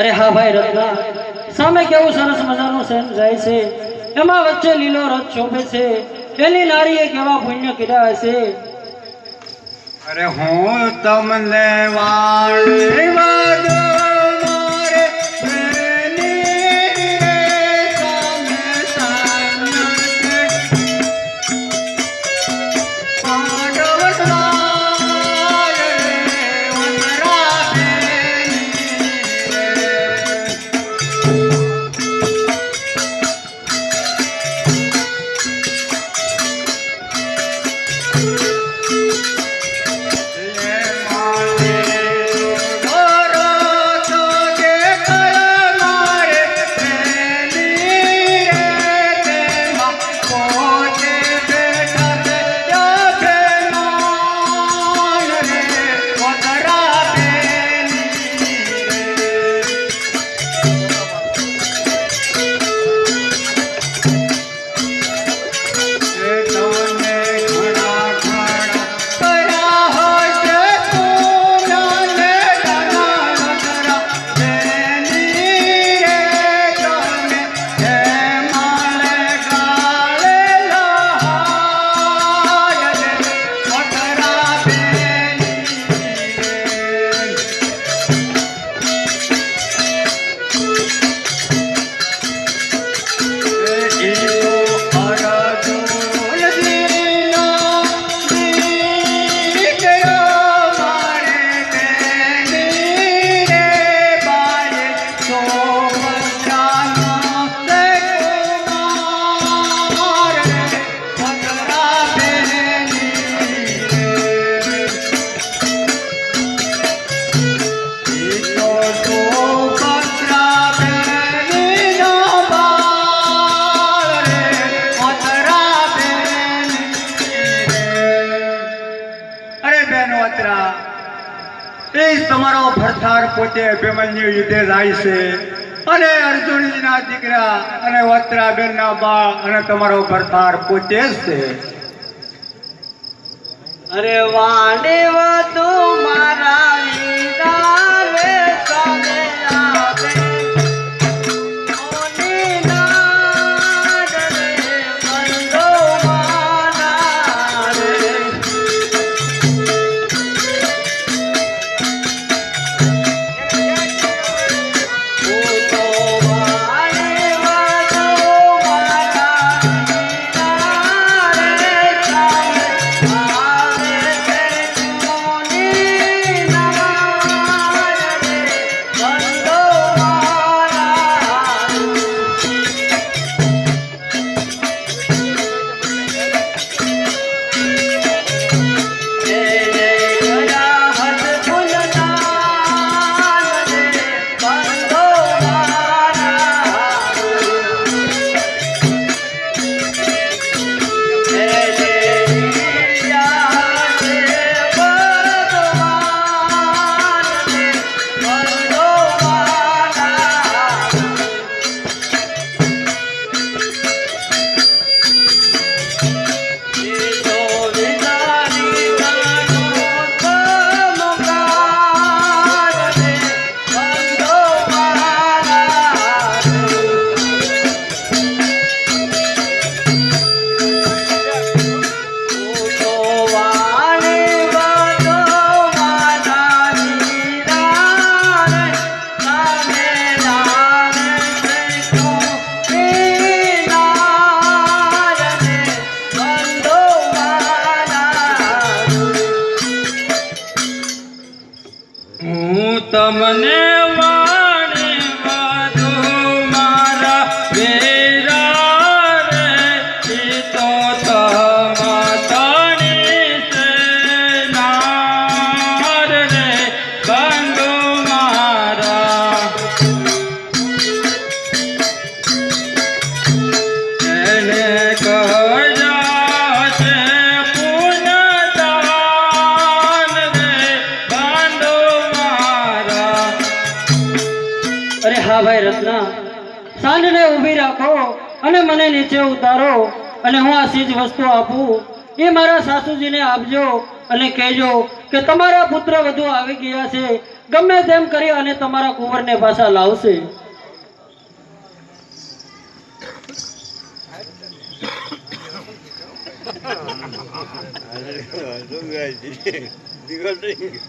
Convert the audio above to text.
અરે હા ભાઈ રત્ના. સામે કેવું સરસ મજાનું સહેન જાય છે. એમાં વચ્ચે લીલો રથ શોભે છે. પેલી એ કેવા પુણ્ય કીધા હશે. અરે હું તમને વાળ ભરથાર પોતે અભિમન્યુ યુદ્ધે જાય છે. અને અર્જુનજીના દીકરા અને વત્રાબેનના બા અને તમારો ભરથાર પોતે જ છે. અરે વાડે વાતો તમને મીરાભાઈ રત્ના. સાંજને ઊભી રાખો અને મને નીચે ઉતારો અને હું આ સીજ વસ્તુ આપું. એ મારા સાસુજીને આપજો અને કહેજો કે તમારા પુત્ર વધુ આવી ગયા છે. ગમે તેમ કરી અને તમારા કુંવરને પાછા લાવશે. દીકરી